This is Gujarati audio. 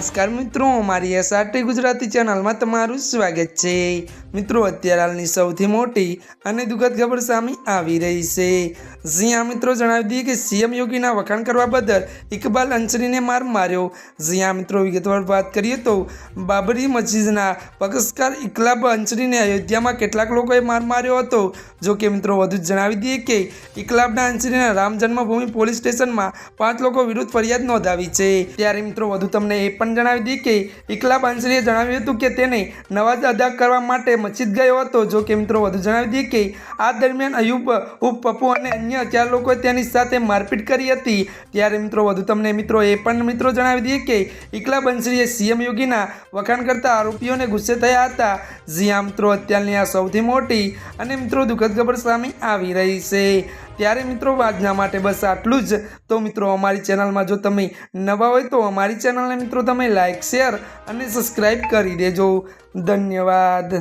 નમસ્કાર મિત્રો, મારી એસઆરટી ગુજરાતી ચેનલમાં તમારું સ્વાગત છે. મિત્રો, અત્યારે હાલની સૌથી મોટી અને દુઃખદ ખબર સામે આવી રહી છે. જ્યાં મિત્રો, જણાવી દઈએ કે સીએમ યોગીના વખાણ કરવા બદલ ઇકબાલ અંસરીને માર માર્યો. જ્યાં મિત્રો, વિગતવાર વાત કરીએ તો બાબરી મસ્જિદના પક્ષકાર ઇકલાબ અંસરીને અયોધ્યામાં કેટલાક લોકોએ માર માર્યો હતો. જો કે, મિત્રો, વધુ જણાવી દઈએ કે ઇકલાબના અંસરીના રામ જન્મભૂમિ પોલીસ સ્ટેશનમાં પાંચ લોકો વિરુદ્ધ ફરિયાદ નોંધાવી છે. ત્યારે, મિત્રો, વધુ તમને એ પણ જણાવી દઈએ કે એકલા અંસરીએ જણાવ્યું હતું કે તેને નવાજ અદા કરવા માટે મસ્જિદ ગયો હતો. જો કે મિત્રો વધુ જણાવી દઈએ કે આ દરમિયાન અયુબ, ઉપ પપ્પુ અને અન્ય ચાર લોકોએ તેની સાથે મારપીટ કરી હતી. ત્યારે મિત્રો વધુ તમને મિત્રો એ પણ મિત્રો જણાવી દઈએ કે ઇકલાબ બંસરીએ સીએમ યોગીના વખાણ કરતા આરોપીઓને ગુસ્સે થયા હતા. જ્યાં મિત્રો, અત્યારની આ સૌથી મોટી અને મિત્રો દુઃખદ ખબર સામે આવી રહી છે. ત્યારે મિત્રો આજના માટે બસ આટલું જ. તો મિત્રો, અમારી ચેનલમાં જો તમે નવા હોય તો અમારી ચેનલને મિત્રો તમે લાઇક શેર અને સબસ્ક્રાઈબ કરી દેજો. ધન્યવાદ.